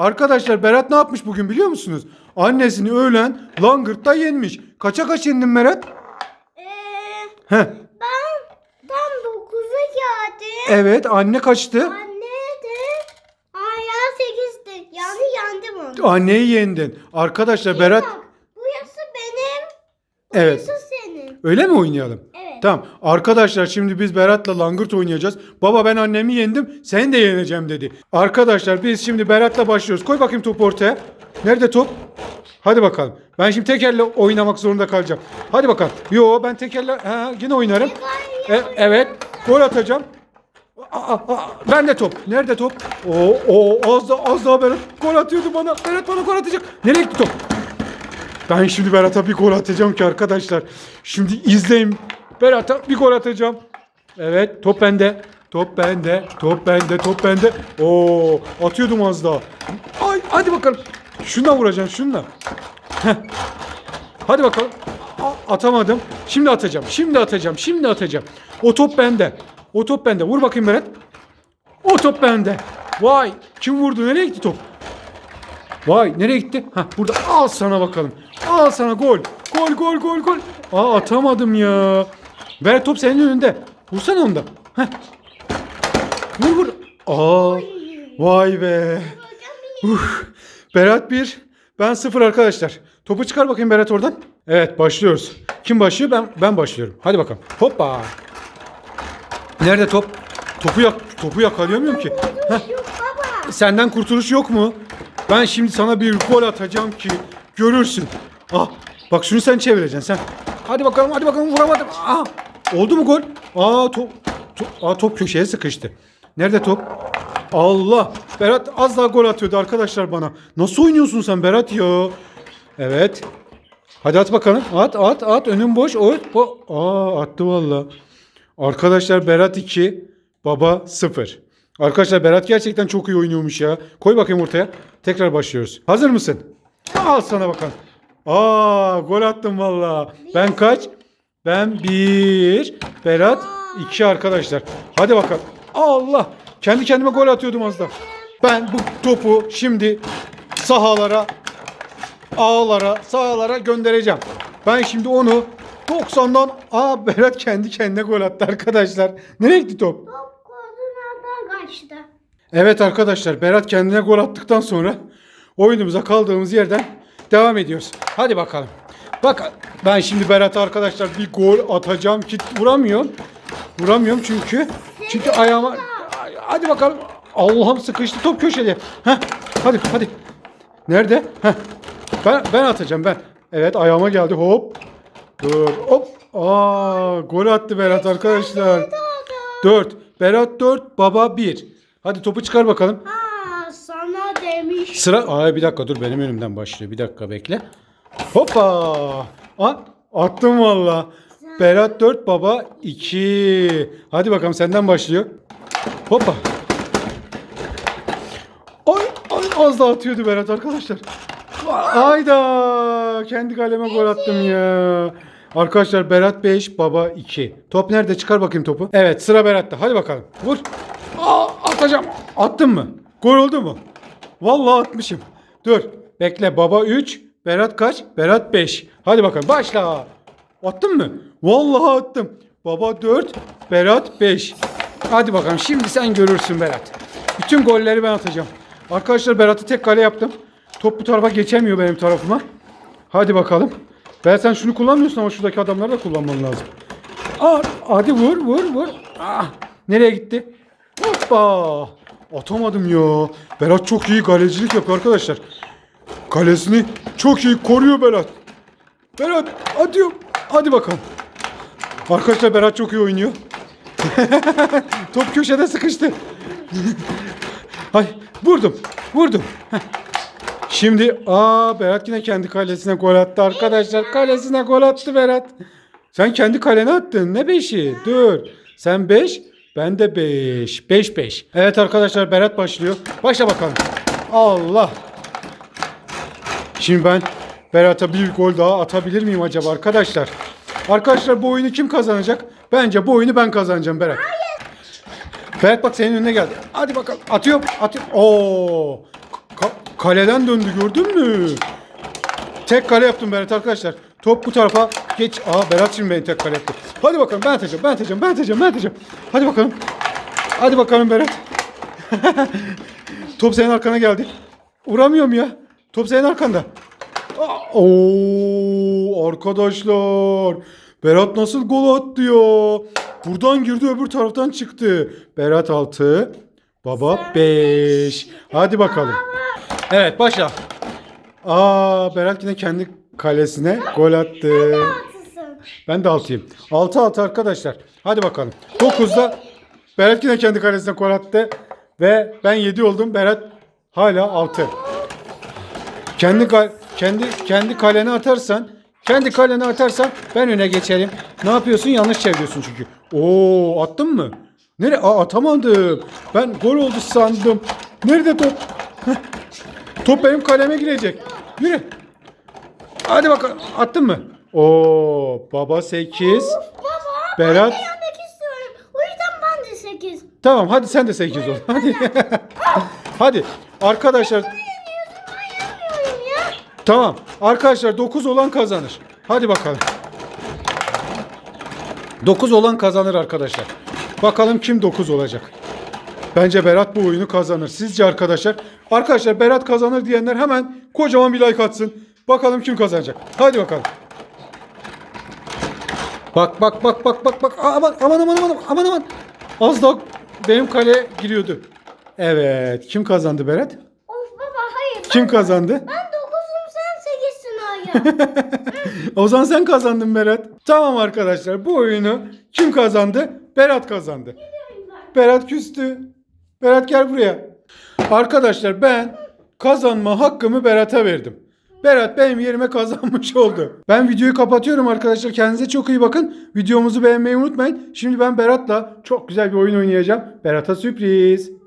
Arkadaşlar Berat ne yapmış bugün biliyor musunuz? Annesini öğlen langırtta yenmiş. Kaça kaç yendin Berat? Ee, Heh. ben tam 9'a geldim. Evet anne kaçtı? Anne de ayağı 8'di. Yani yandım onu. Anneyi yendin. Arkadaşlar Berat Bak, bu yası benim. Bu Evet. senin. öyle mi oynayalım? Tamam. Arkadaşlar şimdi biz Berat'la langırt oynayacağız. Baba ben annemi yendim. Seni de yeneceğim dedi. Arkadaşlar biz şimdi Berat'la başlıyoruz. Koy bakayım topu ortaya. Nerede top? Hadi bakalım. Ben şimdi tekerle oynamak zorunda kalacağım. Hadi bakalım. Yo ben tekerle ha, yine oynarım. E- evet. Gol atacağım. Aa, aa, ben de top. Nerede top? Oo, oo, az da az daha Berat gol atıyordu bana. Berat bana gol atacak. Nereye gitti top? Ben şimdi Berat'a bir gol atacağım ki arkadaşlar. Şimdi izleyin. Berat'a bir gol atacağım. Evet top bende. Top bende. Top bende. Top bende. Oo atıyordum az daha. Ay hadi bakalım. Şundan vuracağım şundan. Heh. Hadi bakalım. A- atamadım. Şimdi atacağım. Şimdi atacağım. Şimdi atacağım. O top bende. O top bende. Vur bakayım Berat. O top bende. Vay. Kim vurdu? Nereye gitti top? Vay nereye gitti? Ha burada al sana bakalım. Al sana gol. Gol gol gol gol. Aa atamadım ya. Ver top senin önünde. Vursana onda. Heh. Vur vur. Aa. Vay be. Uf. Berat 1. Ben 0 arkadaşlar. Topu çıkar bakayım Berat oradan. Evet başlıyoruz. Kim başlıyor? Ben ben başlıyorum. Hadi bakalım. Hoppa. Nerede top? Topu yak topu yakalayamıyorum ki. Heh. Senden kurtuluş yok mu? Ben şimdi sana bir gol atacağım ki görürsün. Ah bak şunu sen çevireceksin sen. Hadi bakalım hadi bakalım vuramadım. Ah oldu mu gol? Aa top, top, aa, top köşeye sıkıştı. Nerede top? Allah Berat az daha gol atıyordu arkadaşlar bana. Nasıl oynuyorsun sen Berat ya? Evet. Hadi at bakalım. At at at önün boş. O, o. Aa attı valla. Arkadaşlar Berat 2, baba 0. Arkadaşlar Berat gerçekten çok iyi oynuyormuş ya. Koy bakayım ortaya. Tekrar başlıyoruz. Hazır mısın? Al sana bakalım. Aa gol attım valla. Ben kaç? Ben 1. Berat 2 arkadaşlar. Hadi bakalım. Allah. Kendi kendime gol atıyordum az da. Ben bu topu şimdi sahalara ağlara, sahalara göndereceğim. Ben şimdi onu 90'dan aa Berat kendi kendine gol attı arkadaşlar. Nereye gitti top? Top koordinattan kaçtı. Evet arkadaşlar Berat kendine gol attıktan sonra oyunumuza kaldığımız yerden devam ediyoruz. Hadi bakalım. Bak ben şimdi Berat arkadaşlar bir gol atacağım ki vuramıyorum. Vuramıyorum çünkü. Çünkü ayağıma hadi bakalım. Allah'ım sıkıştı top köşede. Heh, hadi hadi. Nerede? Heh. Ben ben atacağım ben. Evet ayağıma geldi. Hop. Dur. Hop. Aa, gol attı Berat arkadaşlar. 4. Berat 4, baba 1. Hadi topu çıkar bakalım. Aa sana demiş. Sıra Ay bir dakika dur benim önümden başlıyor. Bir dakika bekle. Hoppa! Aa, attım valla. Berat 4, baba 2. Hadi bakalım senden başlıyor. Hoppa. Ay, ay az daha atıyordu Berat arkadaşlar. Ayda kendi kaleme gol attım ya. Arkadaşlar Berat 5, baba 2. Top nerede? Çıkar bakayım topu. Evet sıra Berat'ta. Hadi bakalım. Vur. Aa, atacağım. Attın mı? Gol oldu mu? Vallahi atmışım. Dur. Bekle. Baba 3. Berat kaç? Berat 5. Hadi bakalım. Başla. Attın mı? Vallahi attım. Baba 4. Berat 5. Hadi bakalım. Şimdi sen görürsün Berat. Bütün golleri ben atacağım. Arkadaşlar Berat'ı tek kale yaptım. Top bu tarafa geçemiyor benim tarafıma. Hadi bakalım. Ben sen şunu kullanmıyorsun ama şuradaki adamları da kullanman lazım. Aa, hadi vur vur vur. Ah, nereye gitti? Hoppa. Atamadım ya. Berat çok iyi kalecilik yapıyor arkadaşlar. Kalesini çok iyi koruyor Berat. Berat atıyorum. Hadi bakalım. Arkadaşlar Berat çok iyi oynuyor. Top köşede sıkıştı. Ay vurdum. Vurdum. Şimdi aa Berat yine kendi kalesine gol attı arkadaşlar. Kalesine gol attı Berat. Sen kendi kalene attın. Ne beşi? Dur. Sen 5, ben de 5. 5 5. Evet arkadaşlar Berat başlıyor. Başla bakalım. Allah. Şimdi ben Berat'a bir gol daha atabilir miyim acaba arkadaşlar? Arkadaşlar bu oyunu kim kazanacak? Bence bu oyunu ben kazanacağım Berat. Berat bak senin önüne geldi. Hadi bakalım. Atıyorum. Atıyorum. Oo. Ka- kaleden döndü gördün mü? Tek kale yaptım Berat arkadaşlar. Top bu tarafa geç. Aa Berat şimdi beni tek kale yaptı. Hadi bakalım ben atacağım, ben atacağım, ben atacağım, ben atacağım. Hadi bakalım. Hadi bakalım Berat. Top senin arkana geldi. Vuramıyorum ya. Top senin arkanda. Oo arkadaşlar. Berat nasıl gol attı ya? Buradan girdi öbür taraftan çıktı. Berat 6. Baba 5. Hadi bakalım. Evet başla. Aa Berat yine kendi kalesine gol attı. Ben de 6'yım. 6-6 arkadaşlar. Hadi bakalım. 9'da Berat yine kendi kalesine gol attı. Ve ben 7 oldum. Berat hala 6. Kendi kal- kendi kendi kalene atarsan kendi kalene atarsan ben öne geçerim. Ne yapıyorsun? Yanlış çeviriyorsun çünkü. Oo attın mı? Nereye? Aa, atamadım. Ben gol oldu sandım. Nerede top? Heh. Top benim kaleme girecek. Yürü. Hadi bakalım. Attın mı? Oo baba 8. Baba Berat. ben de istiyorum. O yüzden ben de sekiz. Tamam hadi sen de 8 ol. Hadi. hadi. Arkadaşlar. Tamam. Arkadaşlar 9 olan kazanır. Hadi bakalım. 9 olan kazanır arkadaşlar. Bakalım kim 9 olacak. Bence Berat bu oyunu kazanır. Sizce arkadaşlar? Arkadaşlar Berat kazanır diyenler hemen kocaman bir like atsın. Bakalım kim kazanacak. Hadi bakalım. Bak bak bak bak bak bak. Aman aman aman aman aman aman. Az daha benim kale giriyordu. Evet. Kim kazandı Berat? Of baba hayır. Kim ben, kazandı? ben dokuzum sen sekizsin hala. O zaman sen kazandın Berat. Tamam arkadaşlar bu oyunu kim kazandı? Berat kazandı. Berat küstü. Berat gel buraya. Arkadaşlar ben kazanma hakkımı Berat'a verdim. Berat benim yerime kazanmış oldu. Ben videoyu kapatıyorum arkadaşlar. Kendinize çok iyi bakın. Videomuzu beğenmeyi unutmayın. Şimdi ben Berat'la çok güzel bir oyun oynayacağım. Berat'a sürpriz.